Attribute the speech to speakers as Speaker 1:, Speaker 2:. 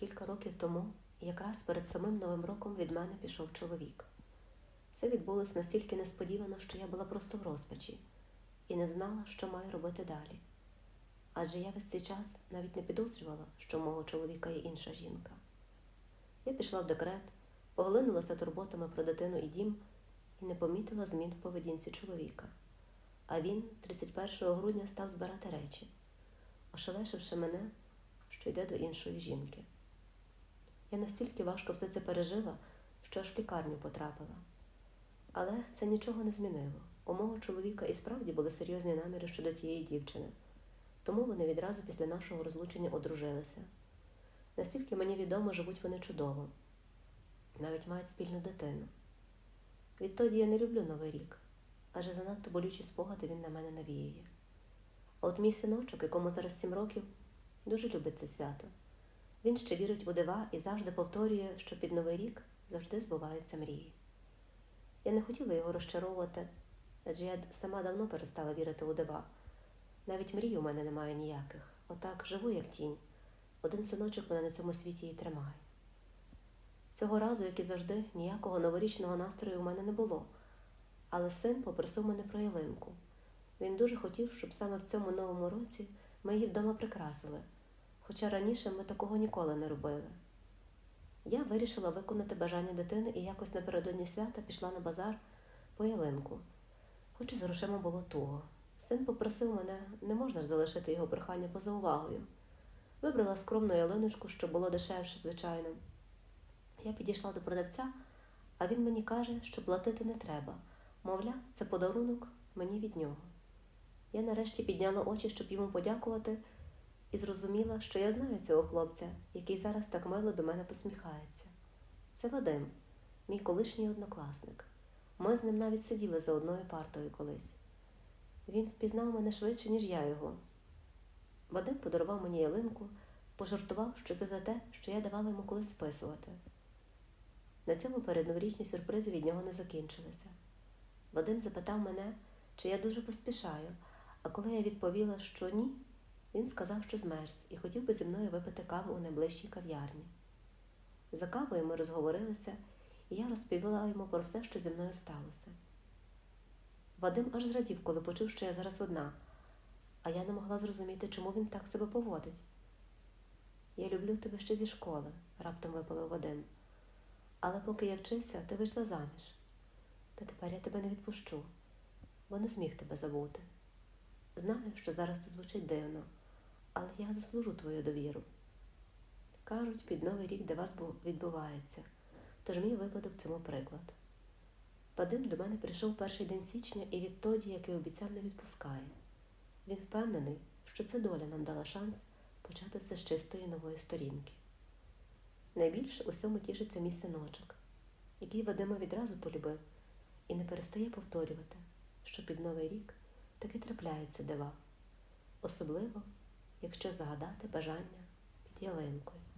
Speaker 1: Кілька років тому, якраз перед самим Новим роком від мене пішов чоловік. Все відбулось настільки несподівано, що я була просто в розпачі і не знала, що маю робити далі. Адже я весь цей час навіть не підозрювала, що у мого чоловіка є інша жінка. Я пішла в декрет, поглинулася турботами про дитину і дім і не помітила змін в поведінці чоловіка. А він 31 грудня став збирати речі, ошелешивши мене, що йде до іншої жінки. Я настільки важко все це пережила, що аж в лікарню потрапила. Але це нічого не змінило. У мого чоловіка і справді були серйозні наміри щодо тієї дівчини, тому вони відразу після нашого розлучення одружилися. Настільки мені відомо, живуть вони чудово, навіть мають спільну дитину. Відтоді я не люблю Новий рік, адже занадто болючі спогади він на мене навіює. А от мій синочок, якому зараз сім років, дуже любить це свято. Він ще вірить у дива і завжди повторює, що під Новий рік завжди збуваються мрії. Я не хотіла його розчаровувати, адже я сама давно перестала вірити у дива. Навіть мрій у мене немає ніяких. Отак живу, як тінь. Один синочок мене на цьому світі і тримає. Цього разу, як і завжди, ніякого новорічного настрою у мене не було, але син попросив мене про ялинку. Він дуже хотів, щоб саме в цьому новому році ми її вдома прикрасили, хоча раніше ми такого ніколи не робили. Я вирішила виконати бажання дитини і якось напередодні свята пішла на базар по ялинку, хоч і з грошима було туго. Син попросив мене, не можна ж залишити його прохання поза увагою. Вибрала скромну ялиночку, що було дешевше, звичайно. Я підійшла до продавця, а він мені каже, що платити не треба. Мовляв, це подарунок мені від нього. Я нарешті підняла очі, щоб йому подякувати, і зрозуміла, що я знаю цього хлопця, який зараз так мило до мене посміхається. Це Вадим, мій колишній однокласник. Ми з ним навіть сиділи за одною партою колись. Він впізнав мене швидше, ніж я його. Вадим подарував мені ялинку, пожартував, що це за те, що я давала йому колись списувати. На цьому передноворічні сюрпризи від нього не закінчилися. Вадим запитав мене, чи я дуже поспішаю, а коли я відповіла, що ні, він сказав, що змерз і хотів би зі мною випити каву у найближчій кав'ярні. За кавою ми розговорилися, і я розповіла йому про все, що зі мною сталося. Вадим аж зрадів, коли почув, що я зараз одна, а я не могла зрозуміти, чому він так себе поводить. Я люблю тебе ще зі школи, раптом випалив Вадим. Але поки я вчився, ти вийшла заміж. Та тепер я тебе не відпущу, бо не зміг тебе забути. Знаю, що зараз це звучить дивно, я заслужу твою довіру. Кажуть, під Новий рік де вас відбувається, тож мій випадок цьому приклад. Вадим до мене прийшов перший день січня і відтоді, як і обіцяв, не відпускає. Він впевнений, що це доля нам дала шанс почати все з чистої нової сторінки. Найбільше усьому тішиться мій синочок, який Вадима відразу полюбив і не перестає повторювати, що під Новий рік таки трапляються дива, особливо, якщо загадати бажання під ялинкою.